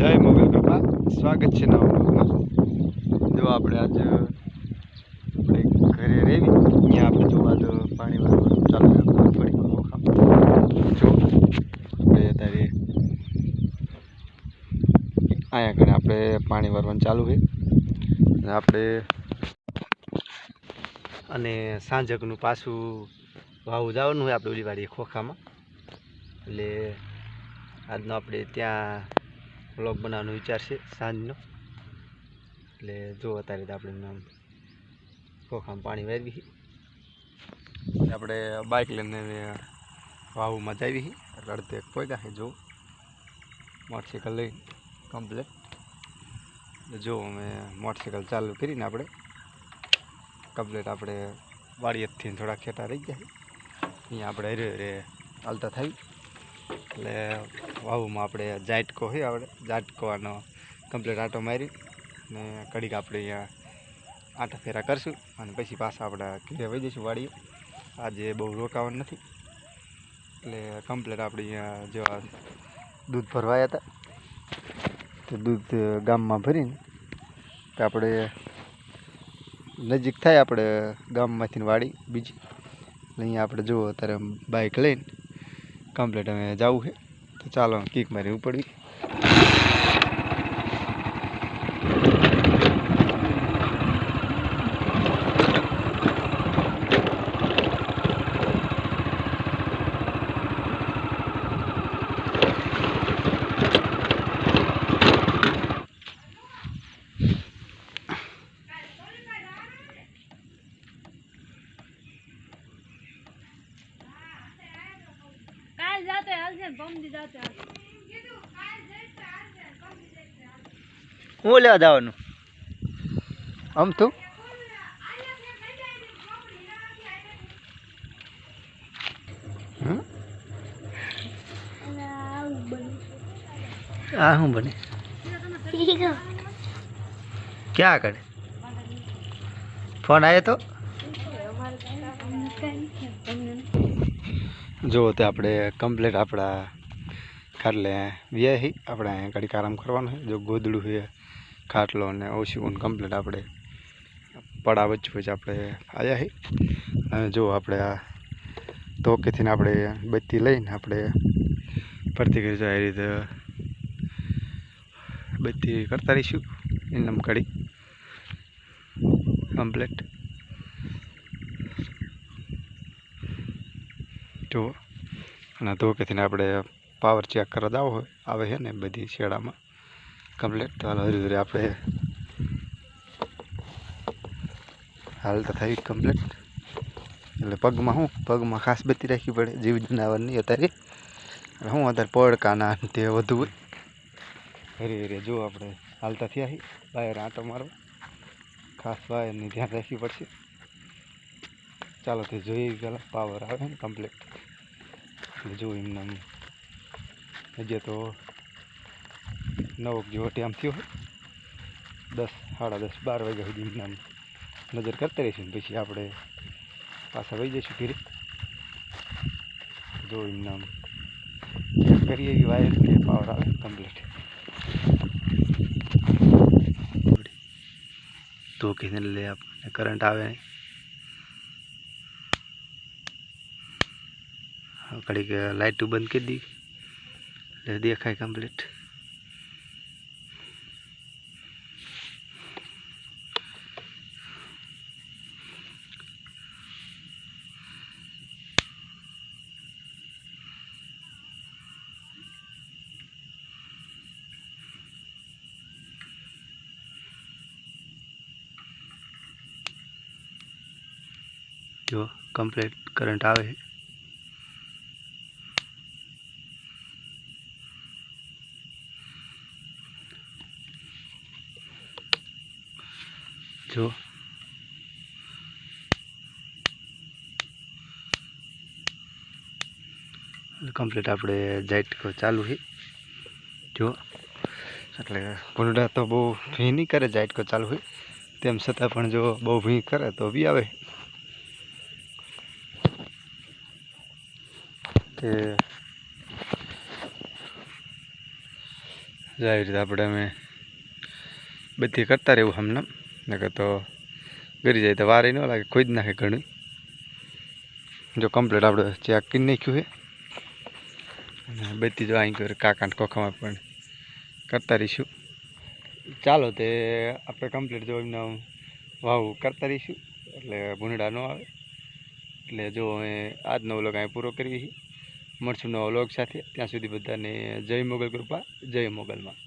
જય મોબાઈલ બાપા સ્વાગત છે નવા બ્લોગમાં. જો આપણે આજ આપણે ઘરે રહેવી ત્યાં આપણે જોવા તો પાણી વાળવાનું ચાલુ રાખવું મોખા. જો આપણે અત્યારે અહીંયા આગળ આપણે પાણી વારવાનું ચાલુ છે અને આપણે અને સાંજકનું પાછું વાવું જવાનું હોય આપણે ઓલી વાડીએ ખોખામાં. એટલે આજનો આપણે ત્યાં વ્લોગ બનાવવાનો વિચાર છે સાંજનો. એટલે જો અત્યારે તો આપણે આમ ખોખામાં પાણી વારવી છે. આપણે બાઇક લઈને વાવુમાં જાવી રડતે પહોંચ્યા છે, જો. મોટરસાઇકલ લઈ કમ્પ્લેટ જો અમે મોટરસાઇકલ ચાલુ કરીને આપણે કમ્પ્લેટ આપણે વાડીએથી થોડા ખેટા રહી ગયા અહીંયા આપણે હરે હરે હાલતા થઈ એટલે વાવુમાં આપણે જાટકો હોય આપણે જાટકોનો કમ્પ્લીટ આટો મારી ને કડીક આપણે અહીંયા આટા ફેરા કરશું અને પછી પાછા આપણે ઘરે વહી જઈશું વાડીએ. આજે બહુ રોકાવાનું નથી, એટલે કમ્પ્લીટ આપણે અહીંયા જેવા દૂધ ભરવાયા હતા, તો દૂધ ગામમાં ભરીને તો આપણે નજીક થાય આપણે ગામમાંથી વાડી બીજી. અહીંયા આપણે જુઓ, અત્યારે બાઇક લઈને કમ્પ્લીટ અમે જવું છે. તો ચાલો કીક મારી ઉપડવી કાલ જાતે હાલશે પમદી જાતે હું લેવા જવાનું? આમ તું? આ શું બને? ક્યાં આગળ? ફોન આવ્યો તો? જો તે આપણે કમ્પ્લીટ આપણા ખાટલે વ્યાહી આપણે અહીંયા ઘડીક આરામ કરવાનો છે જો ગોદડું છે ખાટલો અને ઓછું કમ્પ્લીટ આપણે પડા વચ્ચે વચ્ચે આપણે આવ્યા હી. અને જો આપણે આ ધોકેથી આપણે બત્તી લઈને આપણે ફરતી કરી જાય એ રીતે બત્તી કરતા રહીશું. એમ કડી કમ્પ્લીટ જો અને ધોકેથીને આપણે પાવર ચેક કરવા દાવો હોય, આવે છે ને બધી શેડામાં. કમ્પ્લીટ તો હાલ હરી હરી આપણે હાલ તો થઈ કમ્પ્લીટ એટલે પગમાં શું પગમાં ખાસ બત્તી રાખવી પડે, જીવ જનાવરની અત્યારે. એટલે શું અત્યારે પડકાના તે વધુ હોય. હરી હરી જો આપણે હાલતા થયા બહાર આંટો મારો ખાસ વાયરની ધ્યાન રાખવી પડશે. ચાલો તે જોઈએ પહેલાં પાવર આવે ને કમ્પ્લીટ જો એમને હજી તો નવક જેવો ટાઈમ થયો દસ, સાડા દસ, બાર વાગ્યા સુધી એમને નજર કરતા રહીશું ને પછી આપણે પાછા વહી જઈશું ઘરે. જો એમને ચેક કરીએ એવી વાયર કે પાવર આવે કમ્પ્લીટ તો કીને લે આપણને કરંટ આવે નહીં ઘડીક લાઇટ બંધ કરી દી. એટલે દેખાય કમ્પ્લીટ જો કમ્પ્લીટ કરંટ આવે. છે જો. કમ્પ્લીટ આપણે જાઈટકો ચાલુ છે જો. એટલે ભૂંડા તો બહુ ભી નહીં કરે જાઈટકો ચાલુ હોય તેમ છતાં પણ જો બહુ ભી કરે તો બી આવે. કે જાહેર રીતે આપણે અમે બધી કરતા રહેવું હમણાં. નકર તો ગરી જાય તો વારે ન લાગે, કોઈ જ નાખે ઘણું. જો કમ્પ્લીટ આપણે ચેક કરી નાખ્યું છે. અને બધી જો અહીં કરે કાકાને કોખામાં પણ કરતા રહીશું. ચાલો તે આપણે કમ્પ્લીટ જો એમને વાવ કરતા રહીશું, એટલે ભૂંડા ન આવે. એટલે જો અમે આજનો વ્લોગ અહીં પૂરો કરીએ છીએ. મળશું નવો વ્લોગ સાથે. ત્યાં સુધી બધાને જય મોગલ કૃપા, જય મોગલમાં.